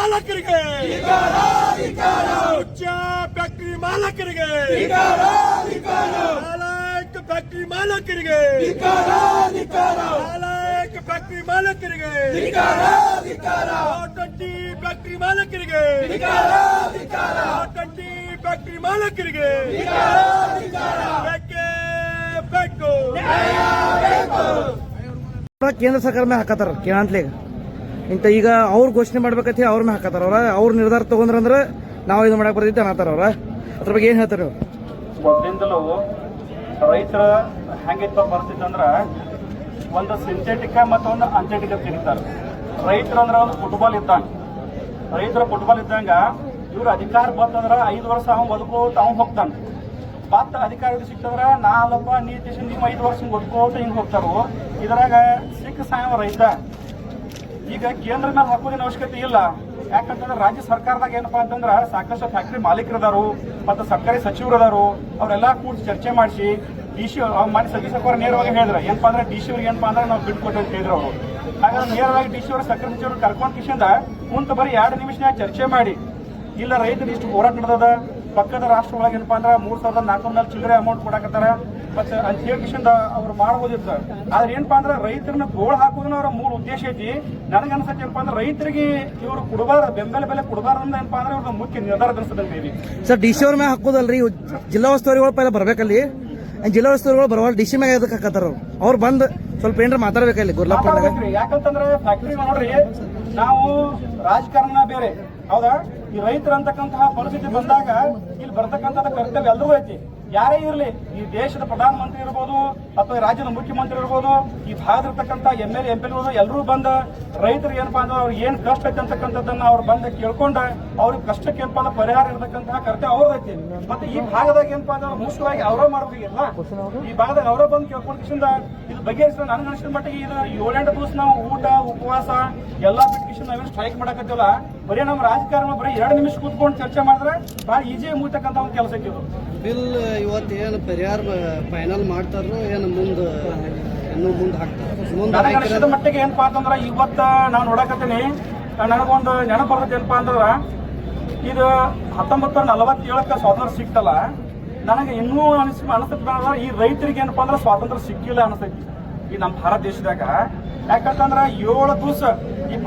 ಮಾಲಕರಿಗೆ. ಉಚ್ಚ ಫ್ಯಾಕ್ಟರಿ ಮಾಲಕರಿಗೆ. ನಾಲಾಯಕ್ ಫ್ಯಾಕ್ಟರಿ ಮಾಲಕರಿಗೆ. ನಾಲಾಯಕ್ ಫ್ಯಾಕ್ಟರಿ ಮಾಲಕರಿಗೆ. ಟ್ವೆಂಟಿ ಫ್ಯಾಕ್ಟರಿ ಮಾಲಕರಿಗೆ. ಟ್ವೆಂಟಿ ಫ್ಯಾಕ್ಟರಿ ಮಾಲಕರಿಗೆ. ಕೇಂದ್ರ ಸರ್ಕಾರ ಮೇಲೆ ಹಾಕತ್ತಾರ, ಕೇಳಂತ್ಲೆ ಇಂತ ಈಗ ಅವ್ರು ಘೋಷಣೆ ಮಾಡ್ಬೇಕಂತ ಅವ್ರ ಮೇಲೆ ಹಾಕತ್ತಾರ ಅವ್ರ? ಅವ್ರ ನಿರ್ಧಾರ ತಗೊಂಡ್ರಂದ್ರ ನಾವು ಇದು ಮಾಡಕ್ ಬರ್ತೈತೆ ಅನ್ನತ್ತಾರ ಅವ್ರ? ಅದ್ರ ಬಗ್ಗೆ ಏನ್ ಹೇಳ್ತಾರೆ ನೀವು ಮೊದಲಿಂದಲೂ ರೈತರ ಹೆಂಗಿತ್ತ ಬರ್ತಿತ್ತು ಅಂದ್ರ ಒಂದು ಸಿಂಥೆಟಿಕ್ ಮತ್ತು ಒಂದು ಅಂಥೆಟಿಕ ತಿಂತಾರೆ ರೈತರು ಅಂದ್ರೆ ಒಂದು ಫುಟ್ಬಾಲ್ ಇದ್ದಂಗ. ರೈತರ ಫುಟ್ಬಾಲ್ ಇದ್ದಂಗ ಇವ್ರ ಅಧಿಕಾರ ಬಂತಂದ್ರ ಐದು ವರ್ಷ ಅವ್ನು ಬದುಕೋತ ಅವ್ನು ಹೋಗ್ತಾನ. ಮತ್ತ ಅಧಿಕಾರ ಸಿಕ್ತಂದ್ರ ನಾಲ್ಪ ನೀತಿ ದೇಶ ನೀವು ಐದು ವರ್ಷ ಬದುಕೋತ ಹಿಂಗ್ ಹೋಗ್ತಾರೋ, ಇದ್ರಾಗ ಸಿಕ್ಕ ಸಾಯವ ರೈತ ಈಗ ಕೇಂದ್ರ ಮೇಲೆ ಹಾಕೋದಿನ ಅವಶ್ಯಕತೆ ಇಲ್ಲ. ಯಾಕಂತಂದ್ರೆ ರಾಜ್ಯ ಸರ್ಕಾರದಾಗ ಏನಪ್ಪಾ ಅಂತಂದ್ರೆ ಸಾಕಷ್ಟು ಫ್ಯಾಕ್ಟ್ರಿ ಮಾಲೀಕರದಾರು ಮತ್ತು ಸರ್ಕಾರಿ ಸಚಿವರದಾರು ಅವರೆಲ್ಲ ಕೂಡಿಸಿ ಚರ್ಚೆ ಮಾಡಿಸಿ ಡಿ ಸಿ ಮಾನ್ಯ ಸತೀಶ್ ಸರ್ಕಾರ ನೇರವಾಗಿ ಹೇಳಿದ್ರ. ಏನಪ್ಪಾ ಅಂದ್ರೆ ಡಿ ಸಿ ಅವ್ರಿಗೆ ಏನಪ್ಪಾ ಅಂದ್ರೆ ನಾವು ಬಿಟ್ಟು ಕೊಟ್ಟು ಅಂತ ಹೇಳಿದ್ರು ಅವರು. ಹಾಗಾದ್ರೆ ನೇರವಾಗಿ ಡಿ ಸಿ ಅವರ ಸರ್ಕಾರಿ ಸಚಿವರು ಕರ್ಕೊಂಡ್ ಕಿಶಿಂದ ಕುಂತ ಬರೀ ಎರಡು ನಿಮಿಷ ಚರ್ಚೆ ಮಾಡಿ. ಇಲ್ಲ ರೈತರು ಇಷ್ಟು ಹೋರಾಟ ನಡೆದದ? ಪಕ್ಕದ ರಾಷ್ಟ್ರ ಒಳಗೆ ಏನಪ್ಪಾ ಅಂದ್ರೆ ಮೂರ್ ಸಾವಿರದ ನಾಲ್ಕು ಚಿಲ್ಲರೆ ಅಮೌಂಟ್ ಕೊಡಕತ್ತಾರ. ಮತ್ತೆ ಅಂತ ಹೇಳಿಕಿಶಿಂದ ಅವ್ರು ಮಾಡ್ಬೋದಿತ್ತು ಆದ್ರೆ ಏನಪ್ಪಾ ಅಂದ್ರೆ ರೈತರನ್ನ ಗೋಳ್ ಹಾಕೋದನ್ನ ಅವರ ಮೂಲ ಉದ್ದೇಶ ಐತಿ. ನನಗೆ ಅನ್ಸತ್ತೆ ಏನಪ್ಪಾ ಅಂದ್ರೆ ರೈತರಿಗೆ ಇವರು ಕೊಡಬಾರ ಬೆಂಬಲ ಬೆಲೆ ಕೊಡಬಾರ್ದು ಏನಪ್ಪಾ ಅಂದ್ರೆ ಅವ್ರದ್ದು ಮುಖ್ಯ ನಿರ್ಧಾರ ಅನ್ಸುತ್ತೆ ಇದೆ ಸರ್ ಡಿ ಸಿ ಅವ್ರ ಮೇಲೆ ಹಾಕೋದಲ್ರಿ ಜಿಲ್ಲಾ ಉಸ್ತುವಾರಿಗಳು ಪೈಲ ಬರ್ಬೇಕಲ್ಲಿ? ಜಿಲ್ಲಾ ಉಸ್ತುವಾರಿಗಳು ಬರವಲ್ಲ ಡಿ ಸಿ ಮ್ಯಾಗ ಎದಕ್ಕೆ ಹಾಕತ್ತಾರ ಅವ್ರು? ಬಂದ್ ಸ್ವಲ್ಪ ಏನ್ರ ಮಾತಾಡ್ಬೇಕಲ್ಲಿ ಗುರ್ಲಾಪುರ. ಯಾಕಂತಂದ್ರೆ ಫ್ಯಾಕ್ಟ್ರಿ ನೋಡ್ರಿ ನಾವು ರಾಜಕಾರಣ ಬೇರೆ. ಹೌದಾ? ಈ ರೈತರಂತಕ್ಕಂತಹ ಪರಿಸ್ಥಿತಿ ಬಂದಾಗ ಇಲ್ಲಿ ಬರ್ತಕ್ಕಂತಹ ಕರ್ತವ್ಯ ಎಲ್ಲರೂ ಐತಿ. ಯಾರೇ ಇರಲಿ, ಈ ದೇಶದ ಪ್ರಧಾನಮಂತ್ರಿ ಇರ್ಬೋದು ಅಥವಾ ರಾಜ್ಯದ ಮುಖ್ಯಮಂತ್ರಿ ಇರ್ಬೋದು, ಈ ಭಾಗದಲ್ಲಿರ್ತಕ್ಕಂಥ ಎಂ ಎಲ್ ಎಂ ಪಿ ಎಲ್ಲರೂ ಬಂದ ರೈತರಿಗೆ ಏನಪ್ಪಾ ಅಂದ್ರೆ ಅವ್ರಿಗೆ ಏನು ಕಷ್ಟ ಐತೆ ಅಂತಕ್ಕಂಥದ್ದನ್ನ ಅವ್ರು ಬಂದ ಕೇಳ್ಕೊಂಡ ಅವ್ರಿಗೆ ಕಷ್ಟಕ್ಕೆ ಏನಪ್ಪಾ ಅಂದ್ರೆ ಪರಿಹಾರ ಇರತಕ್ಕಂತಹ ಕರ್ತವ್ಯ ಅವ್ರದೈತಿ ಮತ್ತೆ ಈ ಭಾಗದಾಗ ಏನಪ್ಪಾ ಅಂದ್ರೆ ಮುಖ್ಯವಾಗಿ ಅವರೇ ಮಾಡ್ಬೇಕಿಲ್ಲ ಈ ಭಾಗದಾಗ ಅವರೇ ಬಂದು ಕೇಳ್ಕೊಂಡ್ ಕಿಶಿಂದ ಇದು ಬಗೆಹರಿಸಿದ ನನಗೆ ಅನಿಸಿದ ಮಟ್ಟಿಗೆ ಇದು ಏಳೆಂಟು ದಿವಸ ನಾವು ಊಟ, ಉಪವಾಸ ಎಲ್ಲಾ ಬಿಟ್ಟು ಕಿಶಿಂದ ನಾವೇನು ಸ್ಟ್ರೈಕ್ ಮಾಡಕತ್ತಿಲ್ಲ ಬರೀ ನಮ್ಮ ರಾಜಕಾರಣ ಬರೀ ಎರಡು ನಿಮಿಷ ಕೂತ್ಕೊಂಡು ಚರ್ಚೆ ಮಾಡಿದ್ರೆ ಭಾಳ ಈಜಿ ಮುಗಿತಕ್ಕಂಥ ಒಂದು ಕೆಲಸ ಇದು. ಬಿಲ್ ಇವತ್ತು ಏನು ಪರಿಹಾರ ಫೈನಲ್ ಮಾಡ್ತಾರೋ ಏನು ಮುಂದೆ? ಇನ್ನೂ ಮುಂದೆ ಹಾಕ್ತಾರೆ. ಮಟ್ಟಿಗೆ ಏನಪ್ಪಾ ಅಂತಂದ್ರೆ ಇವತ್ತ ನಾವು ನೋಡಕತ್ತೀನಿ. ನನಗೊಂದು ನೆನಪು ಬರ್ತೈತೆ ಏನಪ್ಪಾ ಅಂತಂದ್ರ ಇದು ಹತ್ತೊಂಬತ್ತು ನಲವತ್ತೇಳಕ್ಕೆ ಸ್ವಾತಂತ್ರ್ಯ ಸಿಕ್ತಲ್ಲ ನನಗೆ ಇನ್ನೂ ಅನಿಸ್ ಅನಿಸ್ತಂದ್ರೆ ಈ ರೈತರಿಗೆ ಏನಪ್ಪಾ ಅಂದ್ರೆ ಸ್ವಾತಂತ್ರ್ಯ ಸಿಕ್ಕಿಲ್ಲ ಅನಿಸ್ತೈತಿ ಈ ನಮ್ಮ ಭಾರತ ದೇಶದಾಗ. ಯಾಕಂತಂದ್ರ ಏಳು ದಿವಸ ಈ